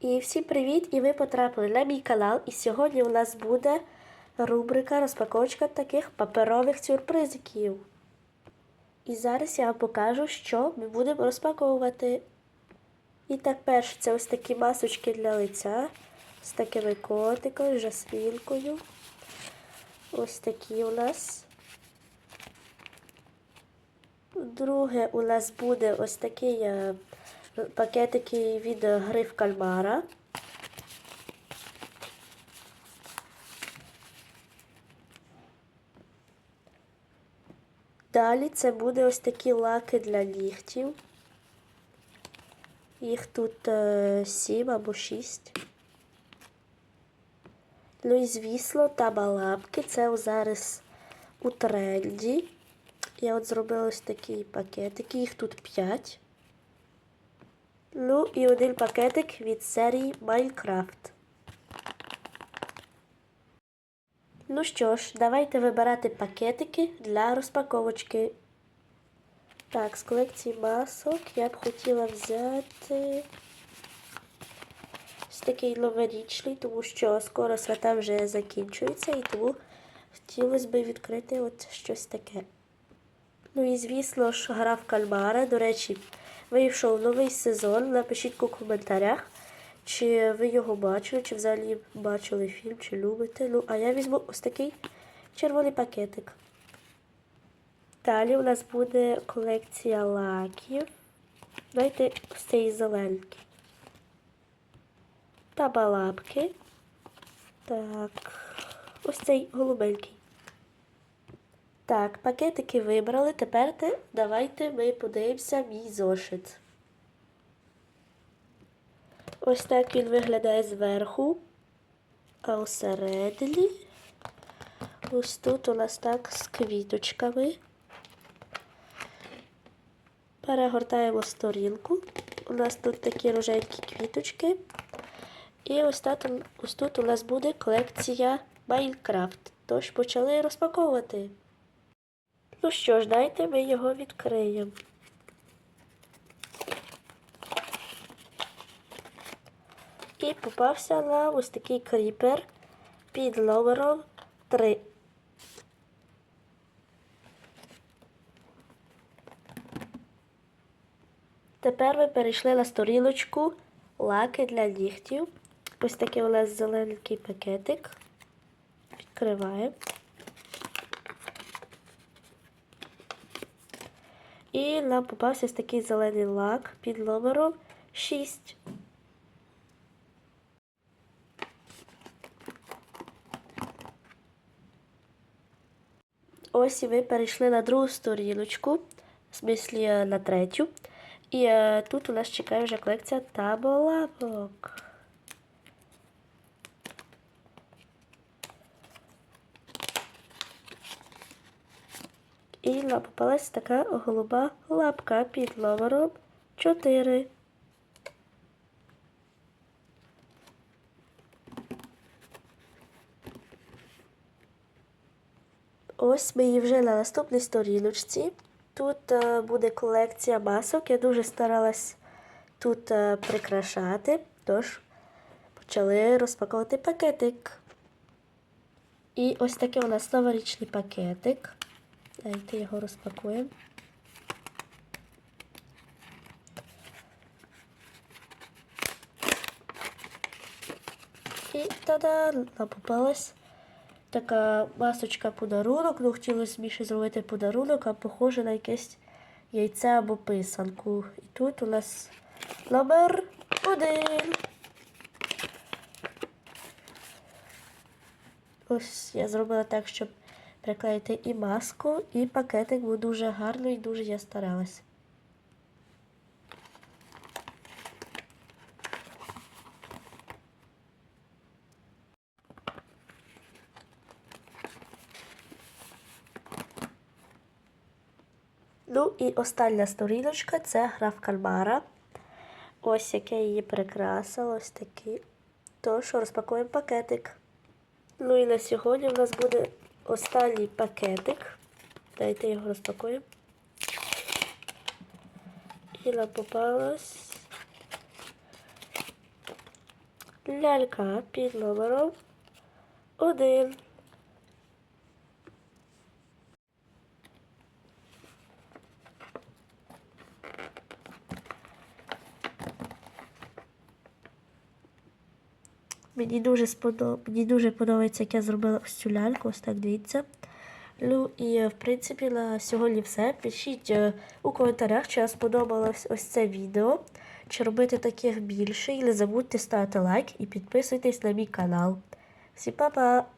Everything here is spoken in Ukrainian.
І всім привіт! І ви потрапили на мій канал. І сьогодні у нас буде рубрика розпаковочка таких паперових сюрпризиків. І зараз я вам покажу, що ми будемо розпаковувати. І так, перше, це ось такі масочки для лиця з такими котиками, жасмінкою. Ось такі у нас. Друге у нас буде ось такий е, пакетики від гриф кальмара. Далі це буде ось такі лаки для нігтів. Їх тут е, 7 або 6. Ну і звісно, табалапки. Це зараз у тренді. Я от зробила ось такі пакетики, їх тут 5. Ну і один пакетик від серії Minecraft. Ну що ж, давайте вибирати пакетики для розпаковочки. Так, з колекції масок я б хотіла взяти ось такий новорічний, тому що скоро свята вже закінчуються, і тому хотілося б відкрити от щось таке. Ну і звісно ж, гра в кальмара. До речі, вийшов новий сезон. Напишіть у коментарях, чи ви його бачили, чи взагалі бачили фільм, чи любите. Ну, а я візьму ось такий червоний пакетик. Далі у нас буде колекція лаків. Знаєте, ось цієї зеленки. Табалапки. Так, ось цей голубенький. Так, пакетики вибрали. Тепер те, давайте ми подивимося мій зошит. Ось так він виглядає зверху. А усередині ось тут у нас так з квіточками. Перегортаємо сторінку. У нас тут такі роженькі квіточки. І ось тут, ось тут у нас буде колекція Майнкрафт. Тож почали розпаковувати. Ну що ж, дайте ми його відкриємо. І попався нам ось такий кріпер під номером 3. Тепер ми перейшли на сторіночку лаки для нігтів. Ось такий у нас зелененький пакетик. Відкриваємо. І нам попався ось такий зелений лак під номером 6. Ось і ми перейшли на другу сторіночку, в смислі е, на третю. І е, тут у нас чекає вже колекція таболапок. І нам попалась така голуба лапка під номером 4. Ось ми її вже на наступній сторіночці. Тут е, буде колекція масок. Я дуже старалась тут е, прикрашати, тож почали розпаковувати пакетик. І ось такий у нас новорічний пакетик. Давайте його розпакуємо. І та-да, попалась така масочка подарунок. Ну, хотілося більше зробити подарунок, а похоже на якесь яйце або писанку. І тут у нас номер один. Ось я зробила так, щоб приклеїти і маску, і пакетик був дуже гарно і дуже я старалась. Ну і остання сторіночка це гра в кальмара. Ось як я її прикрасила, ось такий. Тож розпакуємо пакетик. Ну і на сьогодні в нас буде останній пакетик. Дайте його розпакуємо. І нам попалась лялька під номером 1. Мені дуже сподоб... Мені дуже подобається, як я зробила ось цю ляльку, ось так дивіться. Ну і е, в принципі на сьогодні все. Пишіть е, у коментарях, чи вам сподобалось ось це відео, чи робити таких більше. І не забудьте ставити лайк і підписуйтесь на мій канал. Всім па-па!